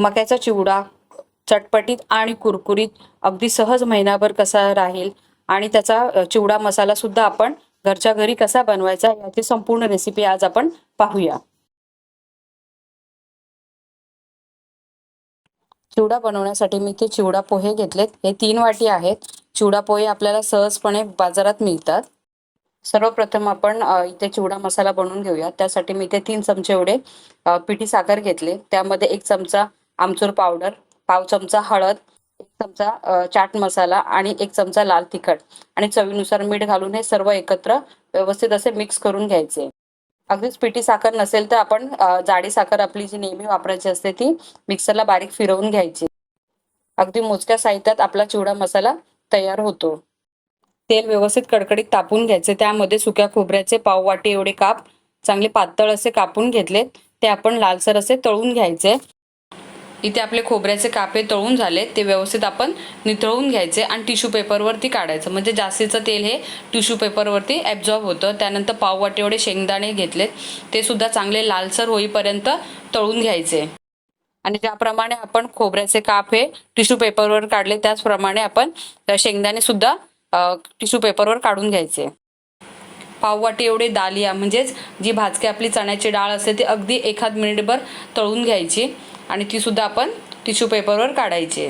मक्याचा चिवडा चटपटीत आणि कुरकुरीत अगदी सहज महिनाभर कसा राहील आणि त्याचा चिवडा मसाला सुद्धा आपण घरच्या घरी कसा बनवायचा याची संपूर्ण रेसिपी आज आपण पाहूया. चिवडा बनवण्यासाठी मी ते चिवडा पोहे घेतलेत. हे तीन वाटी आहेत. चिवडा पोहे आपल्याला सहजपणे बाजारात मिळतात. सर्वप्रथम आपण इथे चिवडा मसाला बनवून घेऊया. त्यासाठी मी इथे तीन चमचे एवढे पिठी साखर घेतले. त्यामध्ये एक चमचा आमचूर पावडर पाव चमचा हळद एक चमचा चाट मसाला आणि एक चमचा लाल तिखट. आणि चवीनुसार मीठ घालून हे सर्व एकत्र व्यवस्थित असे मिक्स करून घ्यायचे. अगदीच पिठी साखर नसेल तर आपण जाडी साखर आपली जी नेहमी वापरायची असते ती मिक्सरला बारीक फिरवून घ्यायची. अगदी मोजक्या साहित्यात आपला चिवडा मसाला तयार होतो. तेल व्यवस्थित कडकडीत तापून घ्यायचे. त्यामध्ये सुक्या खोबऱ्याचे पाव वाटी एवढे काप चांगले पातळ असे कापून घेतलेत. ते आपण लालसर असे तळून घ्यायचे. इथे आपले खोबऱ्याचे कापे तळून झाले ते व्यवस्थित आपण नितळून घ्यायचे आणि टिश्यू पेपरवरती काढायचं. म्हणजे जास्तीचं तेल हे टिश्यू पेपरवरती ॲब्झॉर्ब होतं. त्यानंतर पाववाटी एवढे शेंगदाणे घेतलेत. ते सुद्धा चांगले लालसर होईपर्यंत तळून घ्यायचे. आणि ज्याप्रमाणे आपण खोबऱ्याचे काप हे टिश्यू पेपरवर काढले त्याचप्रमाणे आपण शेंगदाणे सुद्धा टिश्यू पेपरवर काढून घ्यायचे. पाववाटी एवढे दालिया म्हणजेच जी भाजकी आपली चण्याची डाळ असते ती अगदी एखाद मिनिटभर तळून घ्यायची. आणि ती सुद्धा आपण टिश्यू पेपरवर काढायची.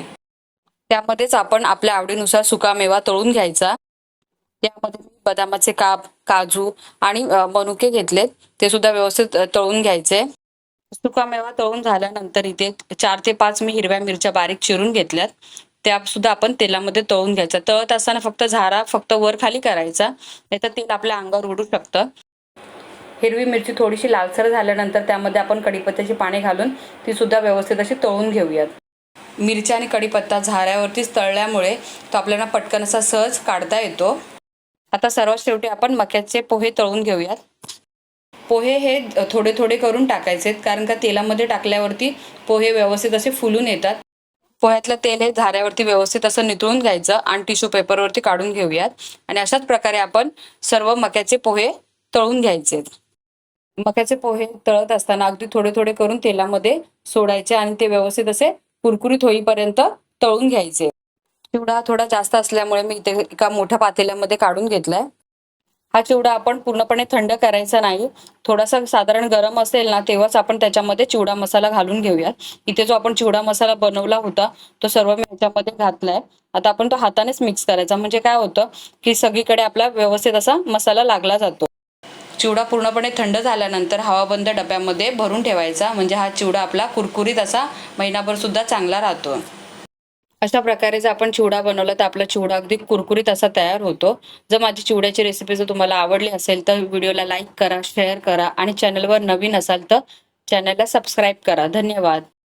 त्यामध्येच आपण आपल्या आवडीनुसार सुकामेवा तळून घ्यायचा. यामध्ये मी बदामाचे काप काजू आणि मनुके घेतलेत. ते सुद्धा व्यवस्थित तळून घ्यायचे. सुकामेवा तळून झाल्यानंतर इथे चार ते पाच मी हिरव्या मिरच्या बारीक चिरून घेतल्यात. त्या सुद्धा आपण तेलामध्ये तळून घ्यायचा. तळत असताना फक्त झारा फक्त वर खाली करायचा. नाही तर तेल आपल्या अंगावर उडू शकतं. हिरवी मिरची थोडीशी लालसर झाल्यानंतर त्यामध्ये आपण कढीपत्त्याची पाने घालून ती सुद्धा व्यवस्थित अशी तळून घेऊयात. मिरच्या आणि कढीपत्ता झाऱ्यावरतीच तळल्यामुळे तो आपल्याला पटकन असा सहज काढता येतो. आता सर्वात शेवटी आपण मक्याचे पोहे तळून घेऊयात. पोहे हे थोडे थोडे करून टाकायचे कारण का तेलामध्ये टाकल्यावरती पोहे व्यवस्थित असे फुलून येतात. पोह्यातलं तेल हे झाऱ्यावरती व्यवस्थित असं नितळून घ्यायचं आणि टिश्यू पेपरवरती काढून घेऊयात. आणि अशाच प्रकारे आपण सर्व मक्याचे पोहे तळून घ्यायचे मक्याचे पोहे तळत असताना अगदी थोडे थोडे करून तेलामध्ये सोडायचे आणि ते व्यवस्थित असे कुरकुरीत होईपर्यंत तळून घ्यायचे. चिवडा थोडा जास्त असल्यामुळे मी इथे एका मोठ्या पातेल्यामध्ये काढून घेतलाय. हा चिवडा आपण पूर्णपणे थंड करायचा नाही. थोडासा साधारण गरम असेल ना तेव्हाच आपण त्याच्यामध्ये चिवडा मसाला घालून घेऊयात. इथे जो आपण चिवडा मसाला बनवला होता तो सर्व मी ह्याच्यामध्ये घातलाय. आता आपण तो हातानेच मिक्स करायचा. म्हणजे काय होतं की सगळीकडे आपला व्यवस्थित असा मसाला लागला जातो. चिवडा पूर्णपणे थंड झाल्यानंतर हवाबंद डब्यामध्ये भरून ठेवायचा. म्हणजे हा चिवडा आपला कुरकुरीत असा महिनाभर सुद्धा चांगला राहतो. अशा प्रकारे जर आपण चिवडा बनवला तर आपला चिवडा अगदी कुरकुरीत असा तयार होतो. जर माझी चिवड्याची रेसिपी जर तुम्हाला आवडली असेल तर व्हिडिओला लाईक करा शेअर करा आणि चॅनलवर नवीन असाल तर चॅनलला सबस्क्राईब करा. धन्यवाद.